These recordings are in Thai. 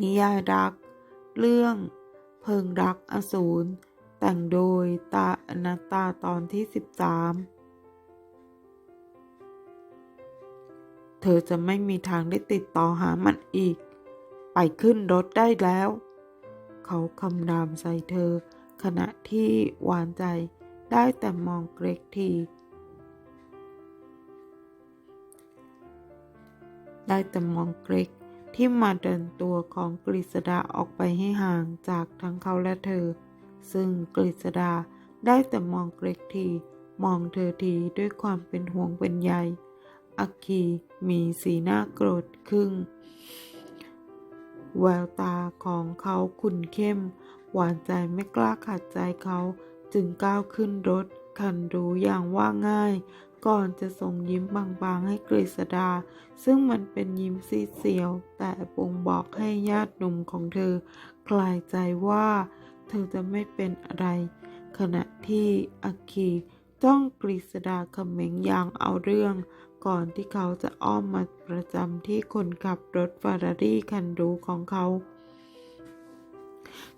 นิยายรัก เรื่อง เพิงรักอสูร แต่งโดยตาอนัตตาตอนที่ 13 เธอจะไม่มีทางได้ติดต่อหามันอีก ไปขึ้นรถได้แล้ว เขาคำรามใส่เธอ ขณะที่หวานใจได้แต่มองเกรกทีได้แต่มองเกรก ที่มาเดินตัวของกฤษดาออกไปให้ห่างจากทั้งเขาและเธอ ซึ่งกฤษดาได้แต่มองเกรกที มองเธอทีด้วยความเป็นห่วงเป็นใยอัคคีมีสีหน้าโกรธขึ้นแววตาของเขาขุ่นเข้ม หวานใจไม่กล้าขัดใจเขาจึงก้าวขึ้นรถคันรู้อย่างว่าง่าย ก่อนจะส่งยิ้มบางๆให้กฤษดา ซึ่งมันเป็นยิ้มซีเสียว แต่บ่งบอกให้ญาติหนุ่มของเธอ คลายใจว่า เธอจะไม่เป็นอะไร ขณะที่อัคคีจ้องกฤษดาเขม็งอย่างเอาเรื่อง ก่อนที่เขาจะอ้อมมาประจำที่คนขับรถฟารารี่คันหรูของเขา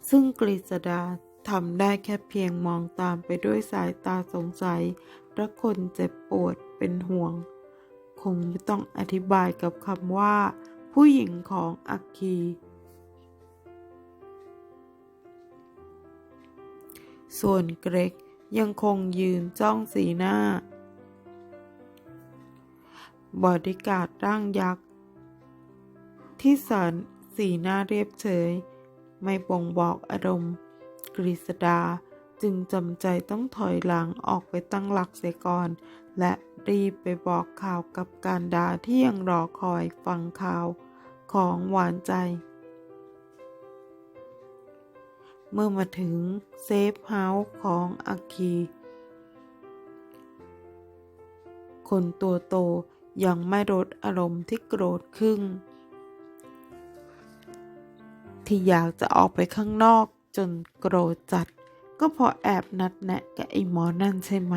ซึ่งกฤษดาทำได้แค่เพียงมองตามไปด้วยสายตาสงสัย และคนเจ็บปวดเป็นห่วง คงไม่ต้องอธิบายกับคำว่า ผู้หญิงของอัคคี ส่วนเกรกยังคงยืนจ้องสีหน้า บอดี้การ์ดร่างยักษ์ ที่สันสีหน้าเรียบเฉย ไม่บ่งบอกอารมณ์ กฤษดา จึงจำใจต้องถอยหลังออกไปตั้งหลักเสียก่อน และรีบไปบอกข่าวกับการดาที่ยังรอคอยฟังข่าวของหวานใจ เมื่อมาถึงเซฟเฮาส์ของอาคีคนตัวโตยังไม่ลดอารมณ์ที่โกรธขึ้นที่อยากจะออกไปข้างนอกจนโกรธจัด ก็พราะแอบนัดแนะกับไอ้หมอนั่นใช่ไหม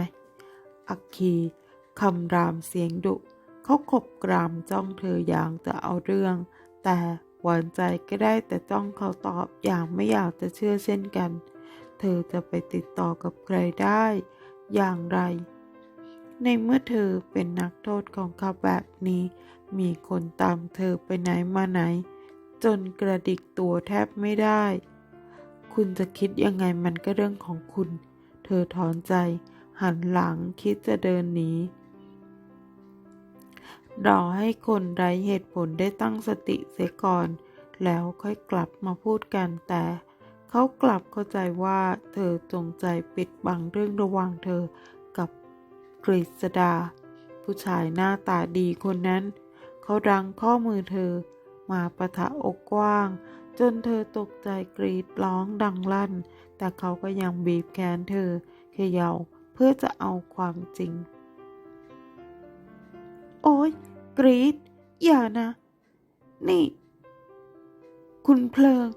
อักคีคำรามเสียงดุ เขาขบกรามจ้องเธออย่างจะเอาเรื่อง แต่หวานใจก็ได้แต่จ้องเขาตอบอย่างไม่อยากจะเชื่อเช่นกัน เธอจะไปติดต่อกับใครได้ อย่างไร ในเมื่อเธอเป็นนักโทษของเขาแบบนี้ มีคนตามเธอไปไหนมาไหน จนกระดิกตัวแทบไม่ได้ คุณจะคิดยังไงมันก็เรื่องของคุณ เธอถอนใจ หันหลังคิดจะเดินหนีรอให้คนไร้เหตุผลได้ตั้งสติเสียก่อน แล้วค่อยกลับมาพูดกันแต่ เขากลับเข้าใจว่าเธอจงใจปิดบังเรื่องระหว่างเธอกับกฤษดา ผู้ชายหน้าตาดีคนนั้น เขาดังข้อมือเธอมาประทะอกกว้าง จนเธอตกใจกรีดร้องดังลั่น แต่เขาก็ยังบีบแขนเธอเขย่าเพื่อจะเอาความจริง โอ้ยกรีดอย่านะ นี่ คุณเพลิง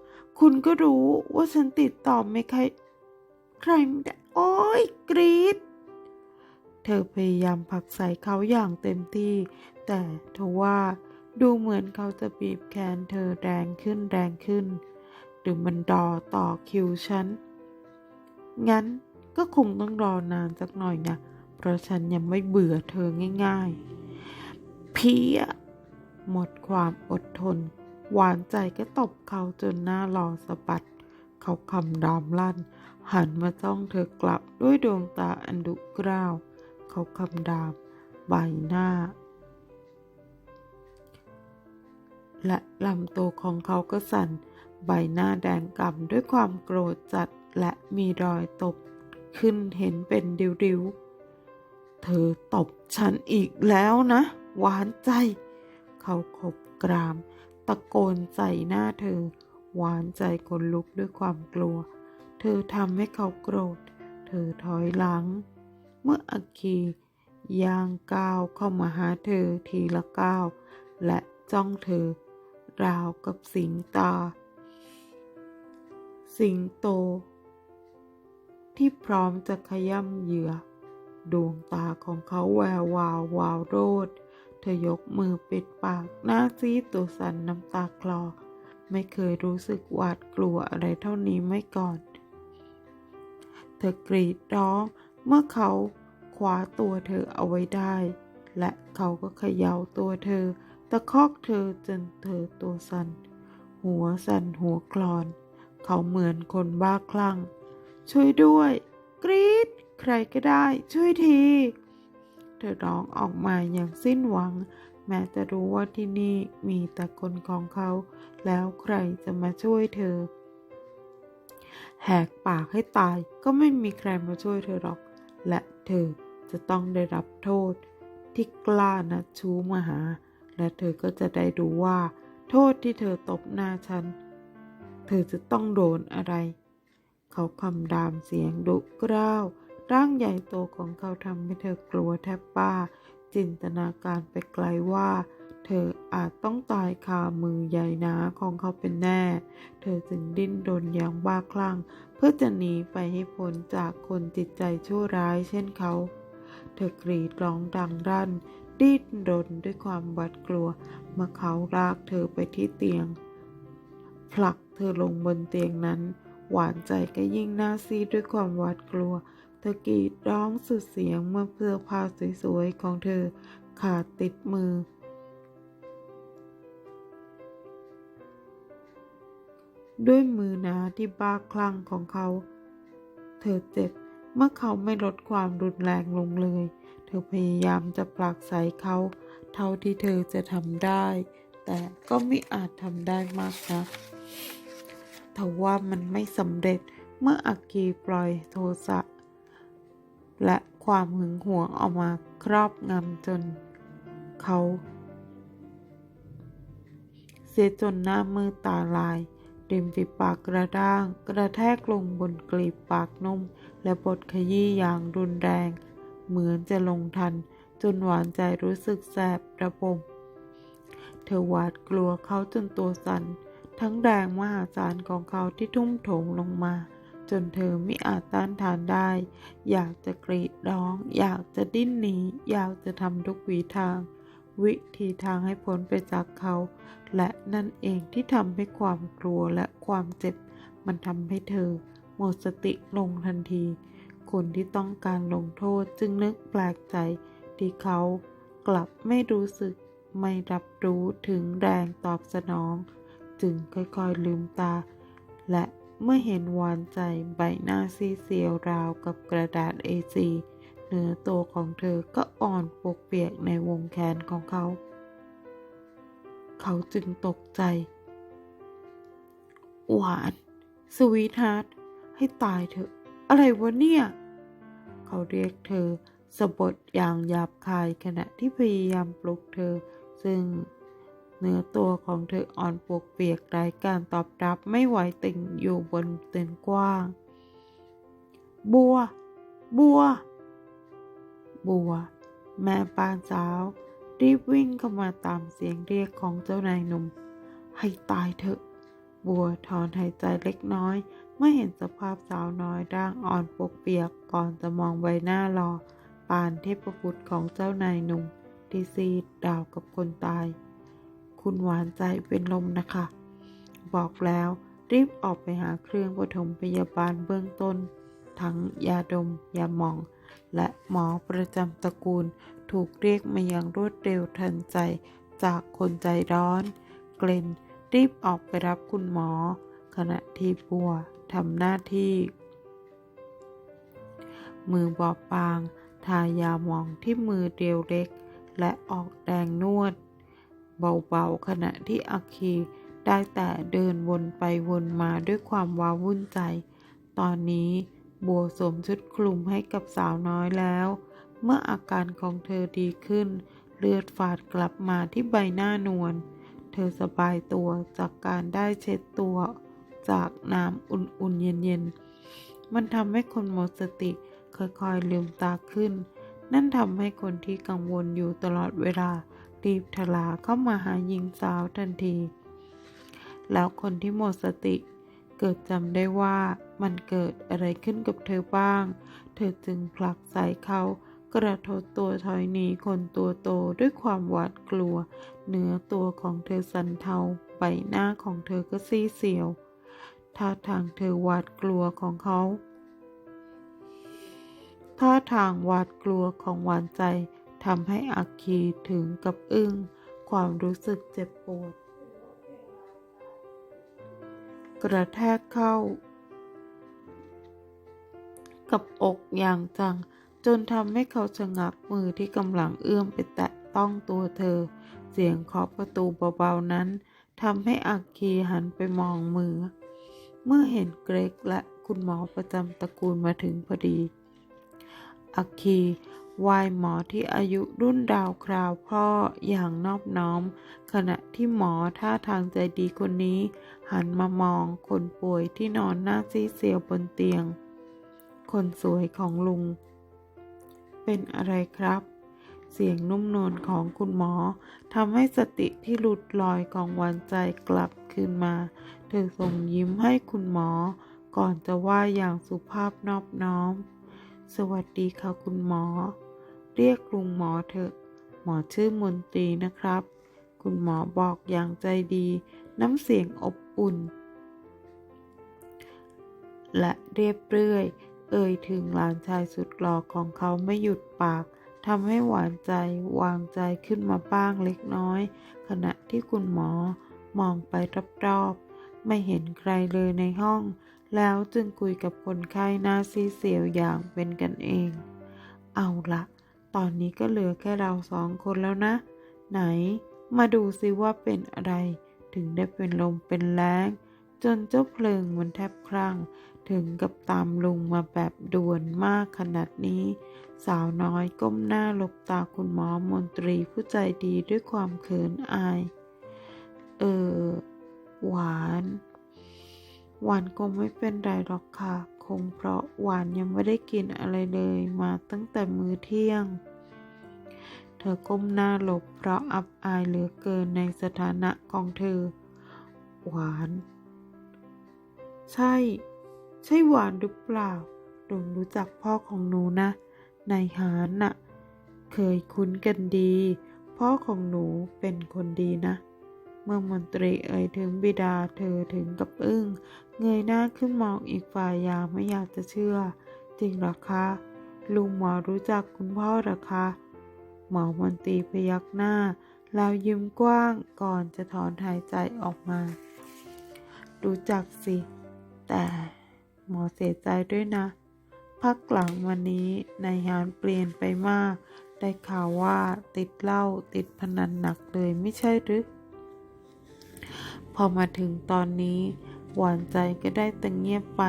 คุณก็รู้ว่าฉันติดต่อไม่ใคร ใครไม่ได้ โอ้ยกรีดเธอพยายามผลักใส่เขาอย่างเต็มที่ แต่ทว่า ดูเหมือนเขาจะบีบแขนเธอแรงขึ้นแรงขึ้น หรือมันรอต่อคิวฉัน งั้นก็คงต้องรอนานสักหน่อยนะ เพราะฉันยังไม่เบื่อเธอง่าย ๆ เพียหมดความอดทน หวานใจก็ตบเขาจนหน้าหลอสะบัด เขาคำรามลั่น หันมาจ้องเธอกลับด้วยดวงตาอันดุกร้าว เขาคำรามใบหน้า และลำตัวของเขาก็สั่น ใบหน้าแดงก่ำด้วยความโกรธจัดและมีรอยตบขึ้นเห็นเป็นริ้วๆ เธอตบฉันอีกแล้วนะ หวานใจ เขาขบกราม ตะโกนใส่หน้าเธอ หวานใจคนลุกด้วยความกลัว เธอทำให้เขาโกรธ เธอถอยหลัง เมื่ออาคีย่างก้าวเข้ามาหาเธอทีละก้าวและจ้องเธอ ราวกับสิงตา สิงโต ที่พร้อมจะขย่ำเหยื่อ ดวงตาของเขาแวววาววาวโรดเธอยกมือปิดปากหน้าซีดตัวสั่นน้ำตาคลอ ไม่เคยรู้สึกหวาดกลัวอะไรเท่านี้ไม่ก่อน เธอกรีดร้องเมื่อเขาคว้าตัวเธอเอาไว้ได้ และเขาก็เขย่าตัวเธอ ตะคอกเธอจนเธอตัวสัน่น หัวสั่นหัวคลอน เขาเหมือนคนบ้าคลั่ง ช่วยด้วย กรีดใครก็ได้ ช่วยที เธอร้องออกมาอย่างสิ้นหวัง แม้จะรู้ว่าที่นี่มีแต่คนของเขา แล้วใครจะมาช่วยเธอ แหกปากให้ตายก็ไม่มีใครมาช่วยเธอหรอก และเธอจะต้องได้รับโทษที่กล้านัดชู้มาหา และเธอก็จะได้ดูว่า โทษที่เธอตบหน้าฉัน เธอจะต้องโดนอะไร เขาคำรามเสียงดุกร้าว ร่างใหญ่โตของเขาทำให้เธอกลัวแทบบ้า จินตนาการไปไกลว่า เธออาจต้องตายคามือใหญ่หนาของเขาเป็นแน่ เธอจึงดิ้นรนอย่างบ้าคลั่ง เพื่อจะหนีไปให้พ้นจากคนจิตใจชั่วร้ายเช่นเขา เธอกรีดร้องดังรั่น ดิ้นรนด้วยความหวาดกลัวเมื่อเขาลากเธอไปที่เตียง ผลักเธอลงบนเตียงนั้น หวานใจก็ยิ่งน่าซีดด้วยความหวาดกลัว เธอกรีดร้องสุดเสียงเมื่อเสื้อผ้าสวยๆของเธอขาดติดมือ ด้วยมือหนาที่บ้าคลั่งของเขา เธอเจ็บ เมื่อเขาไม่ลดความรุนแรงลงเลย เธอพยายามจะปลักใส่เขา เท่าที่เธอจะทำได้ แต่ก็ไม่อาจทำได้มากนะักทว่ามันไม่สำเร็จเมื่ออากีปล่อยโทสะ และความหึงหวงออกมาครอบงำจนเขา เสียจนหน้ามือตาลายริมฝีปากกระด้าง กระแทกลงบนกลีบปากนุ่ม และบทขยี้อย่างรุนแรง เหมือนจะลงทัน จนหวานใจรู้สึกแสบระบม เธอหวาดกลัวเขาจนตัวสัน่น ทั้งแรงมหาศาลของเขาที่ทุ่มโถงลงมา จนเธอไม่อาจต้านทานได้ อยากจะกรีดร้อง อยากจะดิ้นหนี อยากจะทำทุกวิธีทางวิธีทางให้พ้นไปจากเขา และนั่นเองที่ทำให้ความกลัวและความเจ็บมันทำให้เธอ หมดสติลงทันที คนที่ต้องการลงโทษจึงนึกแปลกใจที่เขากลับไม่รู้สึกไม่รับรู้ถึงแรงตอบสนอง จึงค่อยๆลืมตา และเมื่อเห็นหวานใจใบหน้าซีเซียวราวกับกระดาษ A4 เนื้อตัวของเธอก็อ่อนปกเปียกในวงแขนของเขา เขาจึงตกใจ หวาน สวีทฮาร์ท ให้ตายเถอะ อะไรวะเนี่ย เขาเรียกเธอสะบดอย่างหยาบคายขณะที่พยายามปลุกเธอ ซึ่งเนื้อตัวของเธออ่อนปวกเปียกไร้การตอบรับไม่ไหวติงอยู่บนเตียงกว้าง บัว บัว บัว แม่ปานสาว รีบวิ่งเข้ามาตามเสียงเรียกของเจ้านายหนุ่ม ให้ตายเถอะ บัวถอนหายใจเล็กน้อย เมื่อเห็นสภาพสาวน้อยร่างอ่อนปกเปียกก่อนจะมองใบหน้ารอ ปานเทพบุตรของเจ้านายหนุ่มที่ซีดดาวกับคนตาย คุณหวานใจเป็นลมนะคะ บอกแล้วรีบออกไปหาเครื่องปฐมพยาบาลเบื้องต้น ทั้งยาดม ยาหม่อง และหมอประจำตระกูลถูกเรียกมาอย่างรวดเร็วทันใจจากคนใจร้อน เกลนรีบออกไปรับคุณหมอ ขณะที่บัว ทำหน้าที่ มือบอบบาง ทายาหมองที่มือเดียวเล็ก และออกแดงนวด เบาๆขณะที่อาคีได้แต่เดินวนไปวนมาด้วยความว้าวุ่นใจ ตอนนี้บัวสวมชุดคลุมให้กับสาวน้อยแล้ว เมื่ออาการของเธอดีขึ้น เลือดฝาดกลับมาที่ใบหน้านวล เธอสบายตัวจากการได้เช็ดตัว จากน้ำอุ่นๆเย็นๆ มันทำให้คนหมดสติค่อยๆลืมตาขึ้น นั่นทำให้คนที่กังวลอยู่ตลอดเวลา รีบทลาเข้ามาหาหญิงสาวทันที แล้วคนที่หมดสติ เกิดจำได้ว่ามันเกิดอะไรขึ้นกับเธอบ้าง เธอจึงผลักใส่เขากระทดตัวถอยหนีคนตัวโตด้วยความหวาดกลัว เนื้อตัวของเธอสั่นเทาใบหน้าของเธอก็ซีเสียว ท่าทางเธอหวาดกลัวของเขาท่าทางหวาดกลัวของหวานใจทำให้อาคีถึงกับอึ้งความรู้สึกเจ็บปวด กระแทกเข้า กับอกอย่างจัง จนทำให้เขาชะงักมือที่กำลังเอื้อมไปแตะต้องตัวเธอ เสียงเคาะประตูเบาๆนั้นทำให้อาคีหันไปมองมือ เมื่อเห็นเกรกและคุณหมอประจำตระกูลมาถึงพอดีอาคีวายหมอที่อายุรุ่นดาวคราวพ่ออย่างนอบน้อม ขณะที่หมอท่าทางใจดีคนนี้ หันมามองคนป่วยที่นอนหน้าซีเซียวบนเตียง คนสวยของลุง เป็นอะไรครับ เสียงนุ่มนวลของคุณหมอทำให้สติที่หลุดลอยของวานใจกลับ คืนมา เธอส่งยิ้มให้คุณหมอ ก่อนจะว่าอย่างสุภาพนอบน้อม สวัสดีค่ะคุณหมอ เรียกลุงหมอเถอะ หมอชื่อมนตรีนะครับ คุณหมอบอกอย่างใจดี น้ำเสียงอบอุ่น และเรียบเรื่อยเอ่ยถึงหลานชายสุดหล่อของเขาไม่หยุดปากทำให้หวานใจวางใจขึ้นมาบ้างเล็กน้อย ขณะที่คุณหมอ มองไปรอบๆ ไม่เห็นใครเลยในห้อง แล้วจึงคุยกับคนไข้หน้าซีเสียวอย่างเป็นกันเอง เอาละตอนนี้ก็เหลือแค่เราสองคนแล้วนะ ไหน มาดูซิว่าเป็นอะไร ถึงได้เป็นลมเป็นแรงจนเจ้าเพลิงมันแทบครั่ง ถึงกับตามลุงมาแบบด่วนมากขนาดนี้ สาวน้อยก้มหน้าหลบตาคุณหมอมนตรีผู้ใจดีด้วยความเขินอาย เออ หวาน หวานคงไม่เป็นไรหรอกค่ะ คงเพราะหวานยังไม่ได้กินอะไรเลยมาตั้งแต่มื้อเที่ยง เธอก้มหน้าหลบเพราะอับอายเหลือเกินในสถานะของเธอ หวาน ใช่ ใช่หวานหรือเปล่าลุงรู้จักพ่อของหนูนะ นายหานน่ะ เคยคุ้นกันดี พ่อของหนูเป็นคนดีนะ เมื่อมนตรีเอ่ยถึงบิดาเธอถึงกับอึ้ง เงยหน้าขึ้นมองอีกฝ่ายอย่างไม่อยากจะเชื่อ จริงหรอคะ ลุงหมอรู้จักคุณพ่อหรอคะ หมอมนตรีพยักหน้า แล้วยิ้มกว้างก่อนจะถอนหายใจออกมา รู้จักสิ แต่หมอเสียใจด้วยนะ พักหลังวันนี้นายฮานเปลี่ยนไปมาก ได้ข่าวว่าติดเหล้าติดพนันหนักเลยไม่ใช่หรือ พอมาถึงตอนนี้ หวานใจก็ได้แต่เงียบไป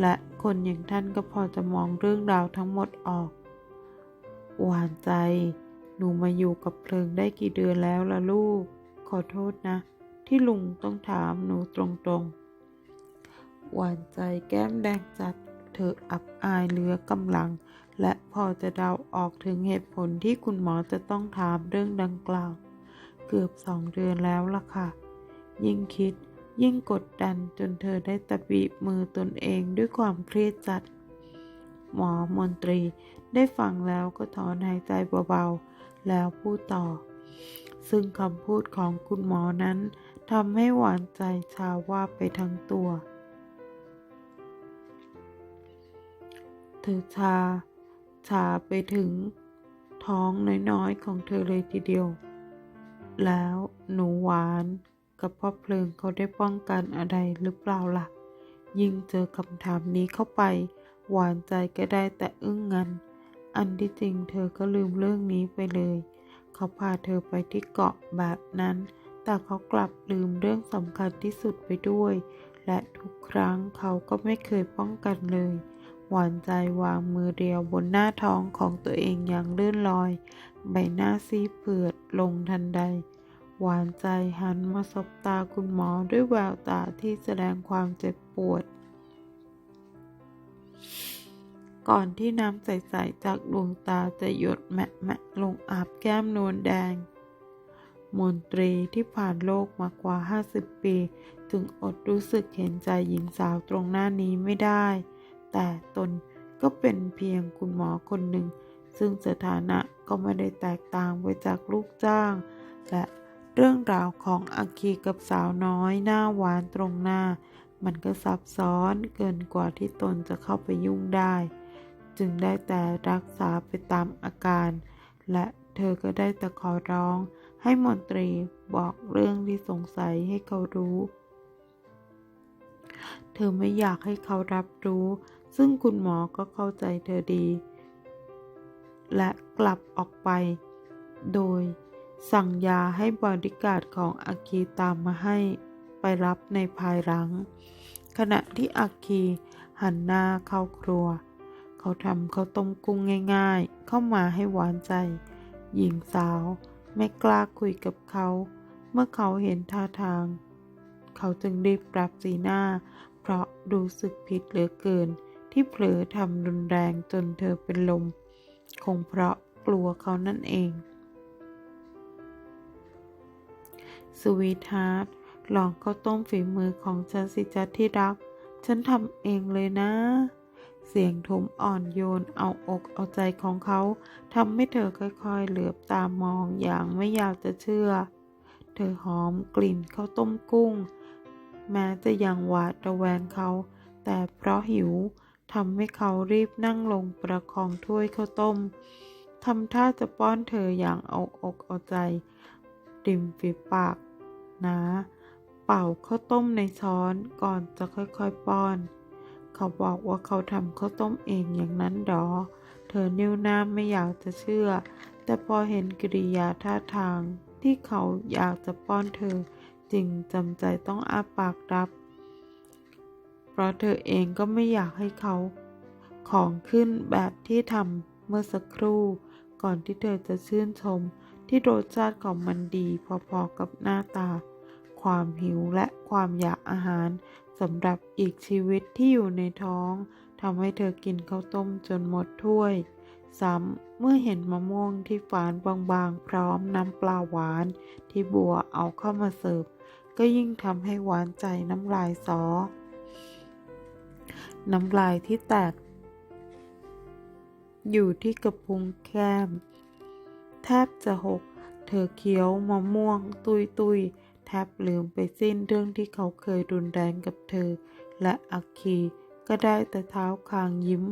และคนอย่างท่านก็พอจะมองเรื่องราวทั้งหมดออก หวานใจ หนูมาอยู่กับเพลิงได้กี่เดือนแล้วล่ะลูก ขอโทษนะ ที่ลุงต้องถามหนูตรงๆ หวานใจแก้มแดงจัด เธออับอายเหลือกำลัง และพอจะเดาออกถึงเหตุผลที่คุณหมอจะต้องถามเรื่องดังกล่าว เกือบสองเดือนแล้วล่ะค่ะ ยิ่งคิด ยิ่งกดดันจนเธอได้ตะบีบมือตนเองด้วยความเครียดจัด หมอมนตรีได้ฟังแล้วก็ถอนหายใจเบาๆ แล้วพูดต่อ ซึ่งคำพูดของคุณหมอนั้นทำให้หวานใจชาว่าไปทั้งตัว เธอชา ชาไปถึง ท้องน้อยๆของเธอเลยทีเดียว แล้วหนูหวาน กับพ่อเพลิงเขาได้ป้องกันอะไรหรือเปล่าล่ะ ยิ่งเจอคำถามนี้เข้าไป หวานใจก็ได้แต่อึ้งงัน อันที่จริงเธอก็ลืมเรื่องนี้ไปเลย เขาพาเธอไปที่เกาะแบบนั้น แต่เขากลับลืมเรื่องสำคัญที่สุดไปด้วย และทุกครั้งเขาก็ไม่เคยป้องกันเลย หวานใจวางมือเดียวบนหน้าท้องของตัวเองอย่างเลื่อนลอย ใบหน้าซีเผือดลงทันใด หวานใจหันมาสบตาคุณหมอด้วยแววตาที่แสดงความเจ็บปวด ก่อนที่น้ำใส ๆ จากดวงตาจะหยดแมะแมะลงอาบแก้มนวลแดง มนตรีที่ผ่านโลกมากว่า 50 ปี จึงอดรู้สึกเห็นใจหญิงสาวตรงหน้านี้ไม่ได้ แต่ตนก็เป็นเพียงคุณหมอคนหนึ่งซซึ่งสถานะก็ไม่ได้แตกต่างไปจากลูกจ้าง และ เรื่องราวของอาคีกับสาวน้อยหน้าหวานตรงหน้า มันก็ซับซ้อนเกินกว่าที่ตนจะเข้าไปยุ่งได้ จึงได้แต่รักษาไปตามอาการ และเธอก็ได้แต่ขอร้อง ให้มนตรีบอกเรื่องที่สงสัยให้เขารู้ เธอไม่อยากให้เขารับรู้ ซึ่งคุณหมอก็เข้าใจเธอดี และกลับออกไป โดย สั่งยาให้บอดี้การ์ดของอาคีตามมาให้ไปรับในภายหลัง ขณะที่อาคีหันหน้าเข้าครัว เขาทำข้าวต้มกุ้งง่าย ๆ เข้ามาให้หวานใจ หญิงสาวไม่กล้าคุยกับเขา เมื่อเขาเห็นท่าทาง เขาจึงรีบปรับสีหน้า เพราะรู้สึกผิดเหลือเกิน ที่เผลอทำรุนแรงจนเธอเป็นลม คงเพราะกลัวเขานั่นเอง สวีทฮาร์ดลองข้าวต้มฝีมือของฉันสิจ๊ะที่รัก ฉันทำเองเลยนะ เสียงทุ้มอ่อนโยนเอาอกเอาใจของเขาทำให้เธอค่อยๆ เหลือบตามองอย่างไม่อยากจะเชื่อ เธอหอมกลิ่นข้าวต้มกุ้ง แม้จะยังหวาดระแวงเขา แต่เพราะหิวทำให้เขารีบนั่งลงประคองถ้วยข้าวต้มทำท่าจะป้อนเธออย่างเอาอกเอาใจริมฝีปาก นะ เป่าข้าวต้มในช้อนก่อนจะค่อยๆป้อน เขาบอกว่าเขาทำข้าวต้มเองอย่างนั้นดอ เธอนิ้วหน้าไม่อยากจะเชื่อ แต่พอเห็นกิริยาท่าทางที่เขาอยากจะป้อนเธอ จึงจำใจต้องอ้าปากรับ เพราะเธอเองก็ไม่อยากให้เขา ของขึ้นแบบที่ทำเมื่อสักครู่ ก่อนที่เธอจะชื่นชม ที่รสชาติของมันดีพอๆกับหน้าตา ความหิวและความอยากอาหารสำหรับอีกชีวิตที่อยู่ในท้องทำให้เธอกินข้าวต้มจนหมดถ้วยซ้ำเมื่อเห็นมะม่วงที่ฝานบางๆ พร้อมน้ำปลาหวานที่บัวเอาเข้ามาเสิร์ฟก็ยิ่งทำให้หวานใจน้ำลายสอน้ำลายที่แตก อยู่ที่กระพุ้งแก้ม แทบจะหก เธอเคี้ยวมะม่วง ตุยตุยแทบลืมไปสิ้นเรื่องที่เขาเคยรุนแรงกับเธอ และอักคีก็ได้แต่เท้าคางยิ้ม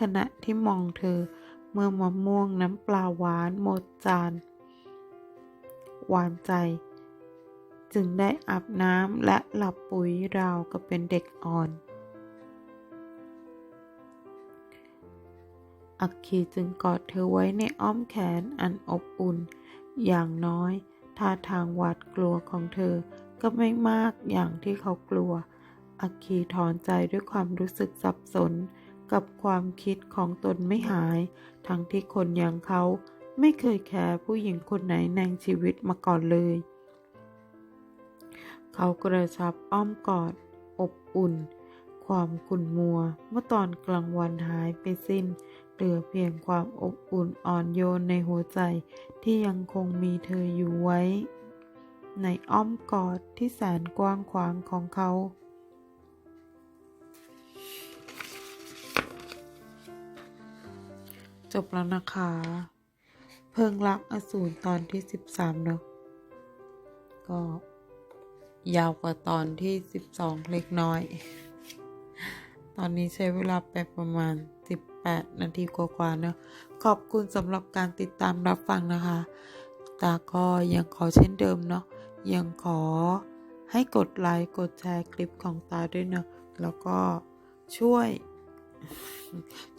ขณะที่มองเธอ เมื่อมะม่วงน้ำปลาหวานหมดจาน หวานใจ จึงได้อาบน้ำและหลับปุ๋ยราวกับเป็นเด็กอ่อน อักคีจึงกอดเธอไว้ในอ้อมแขนอันอบอุ่น อย่างน้อย ท่าทางหวาดกลัวของเธอก็ไม่มากอย่างที่เขากลัว อักคีถอนใจด้วยความรู้สึกสับสน กับความคิดของตนไม่หาย ทั้งที่คนอย่างเขาไม่เคยแคร์ผู้หญิงคนไหนในชีวิตมาก่อนเลย เขากระชับอ้อมกอด อบอุ่น ความขุ่นมัว เมื่อตอนกลางวันหายไปสิ้น เหลือเพียงความอบอุ่นอ่อนโยนในหัวใจที่ยังคงมีเธออยู่ไว้ ในอ้อมกอดที่แสนกว้างขวางของเขา จบแล้วนะคะ เพิงรักอสูรตอนที่สิบสามเนอะก็ยาวกว่าตอนที่สิบสองเล็กน้อย ตอนนี้ใช้เวลาไปประมาณ 18 นาทีกว่าๆเนะ ขอบคุณสำหรับการติดตามรับฟังนะคะ ตาก็ยังขอเช่นเดิมเนาะ ยังขอให้กดไลค์ กดแชร์คลิปของตาด้วยเนะ แล้วก็ช่วย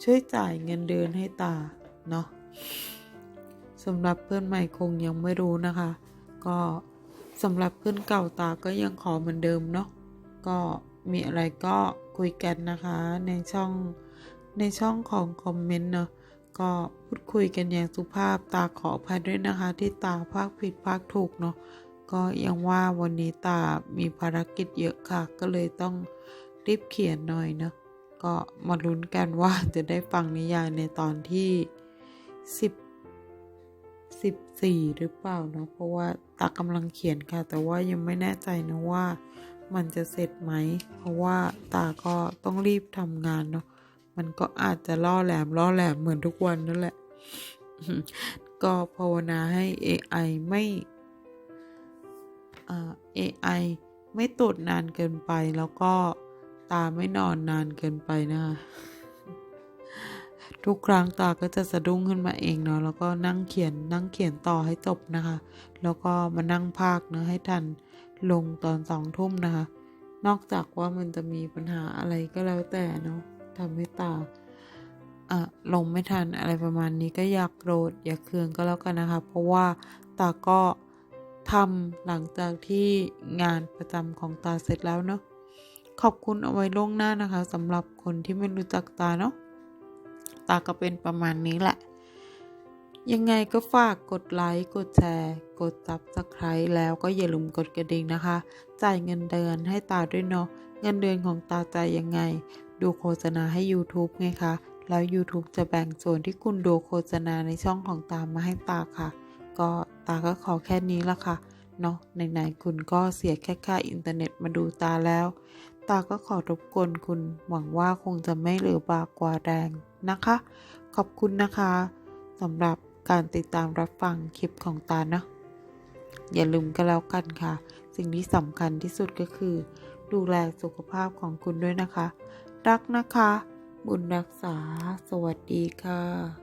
ช่วยจ่ายเงินเดือนให้ตา เนาะสำหรับเพื่อนใหม่คงยังไม่รู้นะคะ ก็สำหรับเพื่อนเก่าตาก็ยังขอเหมือนเดิมเนาะ ก็มีอะไรก็ คุยกันนะคะในช่องในช่องของคอมเมนต์เนาะก็พูดคุยกันอย่างสุภาพตาขออภัยด้วยนะคะ ที่ตาภาคผิดภาคถูกเนาะก็ยังว่าวันนี้ตามีภารกิจเยอะค่ะ ก็เลยต้องรีบเขียนหน่อยเนาะก็มาลุ้นกันว่าจะได้ฟังนิยายในตอนที่สิบสิบสี่หรือเปล่าเนาะเพราะว่าตากำลังเขียนค่ะ แต่ว่ายังไม่แน่ใจนะว่า มันจะเสร็จไหม เพราะว่าตาก็ต้องรีบทำงานเนาะ มันก็อาจจะล่อแหลมล่อแหลมเหมือนทุกวันนั่นแหละ ก็ภาวนาให้ AI ไม่อ่า AI ไม่ตดนานเกินไปแล้วก็ตาไม่นอนนานเกินไปนะคะทุกครั้งตาก็จะสะดุ้งขึ้นมาเองเนาะแล้วก็นั่งเขียนนั่งเขียนต่อให้จบนะคะ แล้วก็มานั่งพากเนาะให้ทัน ลงตอนสองทุ่มนะคะ นอกจากว่ามันจะมีปัญหาอะไรก็แล้วแต่เนาะทำให้ตาอะลงไม่ทันอะไรประมาณนี้ก็อยากโกรธอย่าเคืองก็แล้วกันนะคะ เพราะว่าตาก็ทำหลังจากที่งานประจำของตาเสร็จแล้วเนาะขอบคุณเอาไว้ล่วงหน้านะคะสำหรับคนที่ไม่รู้จักตาเนาะตาก็เป็นประมาณนี้แหละ ยังไงก็ฝากกดไลค์ กดแชร์ กดซับสไคร b e แล้วก็อย่าลืมกดกระดิ่งนะคะ จ่ายเงินเดือนให้ตาด้วยเนาะ เงินเดือนของตาจ่ายยังไง ดูโฆษณาให้ YouTube ไงคะ แล้ว YouTube จะแบ่งส่วนที่คุณดูโฆษณาในช่องของตามาให้ตาค่ะ ก็ตาก็ขอแค่นี้ละค่ะ เนาะไหนๆคุณก็เสียแค่ค่าอินเทอร์เน็ตมาดูตาแล้ว ตาก็ขอรบกวนคุณ หวังว่าคงจะไม่เหลือบากกว่าแรงนะคะ ขอบคุณนะคะสำหรับ การติดตามรับฟังคลิปของตาเนาะอย่าลืมกันแล้วกันค่ะ สิ่งที่สำคัญที่สุดก็คือ ดูแลสุขภาพของคุณด้วยนะคะ รักนะคะ บุญรักษา สวัสดีค่ะ